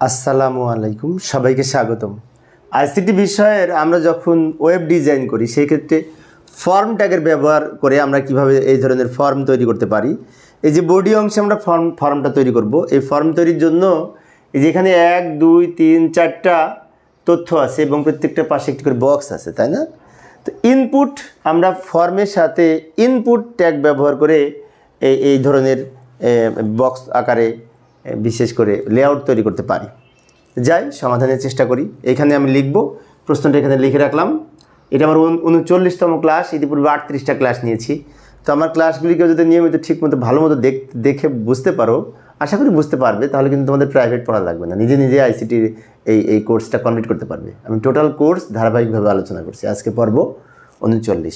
আসসালামু আলাইকুম, সবাইকে স্বাগতম। আইসিটি বিষয়ের আমরা যখন ওয়েব ডিজাইন করি, সেই ক্ষেত্রে ফর্ম ট্যাগের ব্যবহার করে আমরা কীভাবে এই ধরনের ফর্ম তৈরি করতে পারি, এই যে বডি অংশে আমরা ফর্ম, ফর্মটা তৈরি করব, এই ফর্ম তৈরির জন্য এই যে এখানে এক, দুই, তিন, চারটা তথ্য আছে এবং প্রত্যেকটা পাশে একটি করে বক্স আছে, তাই না? তো ইনপুট আমরা ফর্মের সাথে ইনপুট ট্যাগ ব্যবহার করে এই এই ধরনের বক্স আকারে বিশেষ করে লেআউট তৈরি করতে পারি। যাই, সমাধানের চেষ্টা করি। এখানে আমি লিখব, প্রশ্নটা এখানে লিখে রাখলাম। এটা আমার উন- উনচল্লিশতম ক্লাস ইতিপূর্বে আটত্রিশটা ক্লাস নিয়েছি। তো আমার ক্লাসগুলিকে যদি নিয়মিত ঠিকমতো ভালো মতো দেখে বুঝতে পারো, আশা করি বুঝতে পারবে, তাহলে কিন্তু তোমাদের প্রাইভেট পড়া লাগবে না। নিজে নিজে আইসিটির এই এই কোর্সটা কমপ্লিট করতে পারবে। আমি টোটাল কোর্স ধারাবাহিকভাবে আলোচনা করছি। আজকে পর্ব উনচল্লিশ।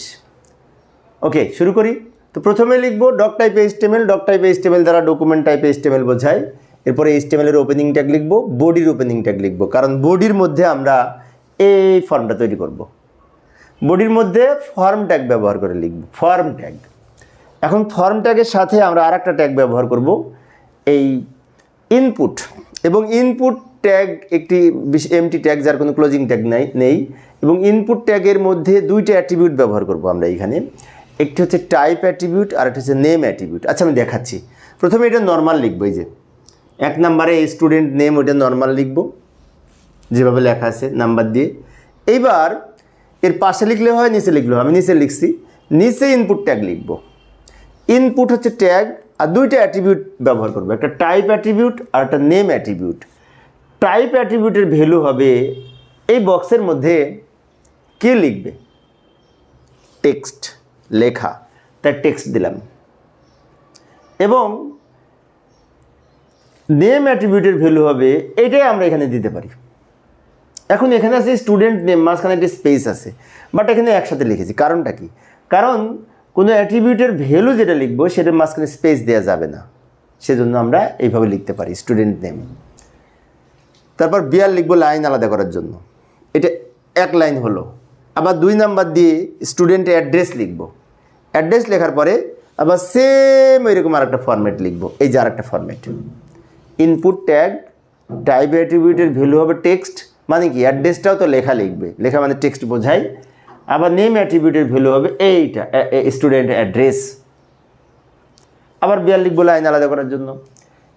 ওকে শুরু করি। তো প্রথমে লিখব doc type HTML doctype HTML দ্বারা ডকুমেন্ট টাইপ এইচটিএমএল বোঝায় এরপরে এর ওপেনিং ট্যাগ লিখব বডির ওপেনিং ট্যাগ লিখব, কারণ বডির মধ্যে আমরা এই ফর্মটা তৈরি করব। বডির মধ্যে ফর্ম ট্যাগ ব্যবহার করে লিখব ফর্ম ট্যাগ এখন ফর্ম ট্যাগের সাথে আমরা আর একটা ট্যাগ ব্যবহার করব, এই ইনপুট এবং ইনপুট ট্যাগ একটি এমটি ট্যাগ যার কোনো ক্লোজিং ট্যাগ নাই, নেই। এবং ইনপুট ট্যাগের মধ্যে দুইটা অ্যাট্রিবিউট ব্যবহার করব আমরা এখানে। একটি হচ্ছে টাইপ অ্যাট্রিবিউট আর একটা হচ্ছে নেম অ্যাট্রিবিউট আচ্ছা আমি দেখাচ্ছি। প্রথমে এটা নর্মাল লিখব, এই যে। এক নাম্বারে স্টুডেন্ট নেম ওইটা নর্মাল লিখব, যেভাবে লেখা আছে নাম্বার দিয়ে। এইবার এর পাশে লিখলে হয়, নিচে লিখলে হয়। আমি নিচে লিখছি। নিচে ইনপুট ট্যাগ লিখব। ইনপুট হচ্ছে ট্যাগ আর দুইটা অ্যাট্রিবিউট ব্যবহার করব। একটা টাইপ অ্যাট্রিবিউট আর একটা নেম অ্যাট্রিবিউট টাইপ অ্যাট্রিবিউটের ভ্যালু হবে, এই বক্সের মধ্যে কে লিখবে? টেক্সট লেখা, তার টেক্সট দিলাম। এবং নেম অ্যাট্রিবিউটের ভ্যালু হবে, এটাই আমরা এখানে দিতে পারি। এখন এখানে আছে স্টুডেন্ট নেম মাঝখানে একটা স্পেস আছে। বাট এখানে একসাথে লিখেছি, কারণটা কি? কারণ কোনো অ্যাট্রিবিউটের ভ্যালু যেটা লিখব, সেটার মাঝখানে স্পেস দেওয়া যাবে না। সেজন্য আমরা এইভাবে লিখতে পারি স্টুডেন্ট নেম তারপর বিয়ার লিখব লাইন আলাদা করার জন্য। এটা এক লাইন হলো। আবার দুই নাম্বার দিয়ে স্টুডেন্টের অ্যাড্রেস লিখব। অ্যাড্রেস লেখার পরে আবার সেম এরকম আর একটা ফর্ম্যাট লিখব। এই যে আর একটা ফর্ম্যাট ইনপুট ট্যাগ টাইপ অ্যাট্রিবিউটের ভ্যালু হবে টেক্সট মানে কি? অ্যাড্রেসটাও তো লেখা লিখবে। লেখা মানে টেক্সট বোঝায় আবার নেম অ্যাট্রিবিউটের ভ্যালু হবে এইটা স্টুডেন্ট অ্যাড্রেস আবার বিয়ার লিখব লাইন আলাদা করার জন্য।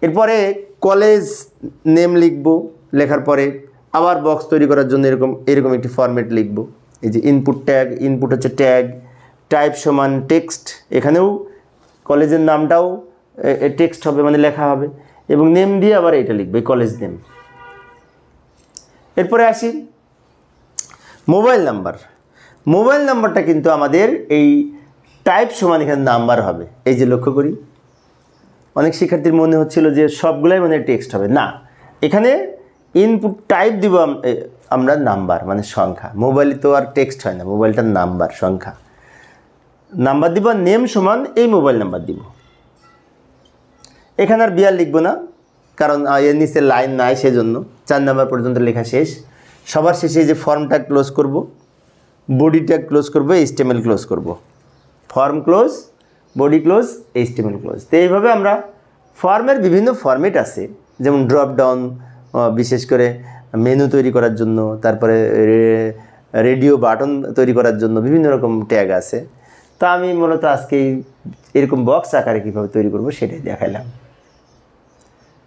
এরপরে কলেজ নেম লিখব লেখার পরে। আবার বক্স তৈরি করার জন্য এরকম এরকম একটি ফরম্যাট লিখব। এই যে ইনপুট ট্যাগ ইনপুট হচ্ছে ট্যাগ টাইপ সমান টেক্সট এখানেও কলেজের নামটাও টেক্সট হবে মানে লেখা হবে। এবং নেম দিয়ে আবার এটা লিখবে কলেজ নেম এরপরে আসি মোবাইল নাম্বার মোবাইল নাম্বারটা কিন্তু আমাদের এই টাইপ সমান এখানে নাম্বার হবে। এই যে লক্ষ্য করি, অনেক শিক্ষার্থীর মনে হচ্ছিল যে সবগুলাই মানে টেক্সট হবে। না, এখানে ইনপুট টাইপ দিব আমরা নাম্বার মানে সংখ্যা। মোবাইলে তো আর টেক্সট হয় না মোবাইলটার নাম্বার সংখ্যা। নাম্বার দিব, নেম সমান এই মোবাইল নাম্বার দিব। এখানে আর বিয়ার লিখব না, কারণ এর নিচে লাইন নাই সেজন্য। চার নাম্বার পর্যন্ত লেখা শেষ। সবার শেষে যে ফর্মটা ক্লোজ করব, বডিটা ক্লোজ করব, এইচটিএমএল ক্লোজ করব। Form close, body close, HTML close. তো এইভাবে আমরা ফর্মের বিভিন্ন ফরম্যাট আছে, যেমন ড্রপ ডাউন বিশেষ করে মেনু তৈরি করার জন্য, তারপরে রেডিও বাটন তৈরি করার জন্য বিভিন্ন রকম ট্যাগ আছে। তা আমি মূলত আজকে এরকম বক্স আকারে কীভাবে তৈরি করব সেটাই দেখাইলাম।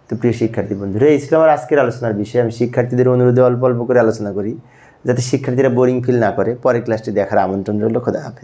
তো প্রিয় শিক্ষার্থী বন্ধুরা, এই ছিল আমার আজকের আলোচনার বিষয়ে। আমি শিক্ষার্থীদের অনুরোধে অল্প অল্প করে আলোচনা করি, যাতে শিক্ষার্থীরা বোরিং ফিল না করে। পরের ক্লাসটি দেখার আমন্ত্রণ রইল। খোদা হাফেজ।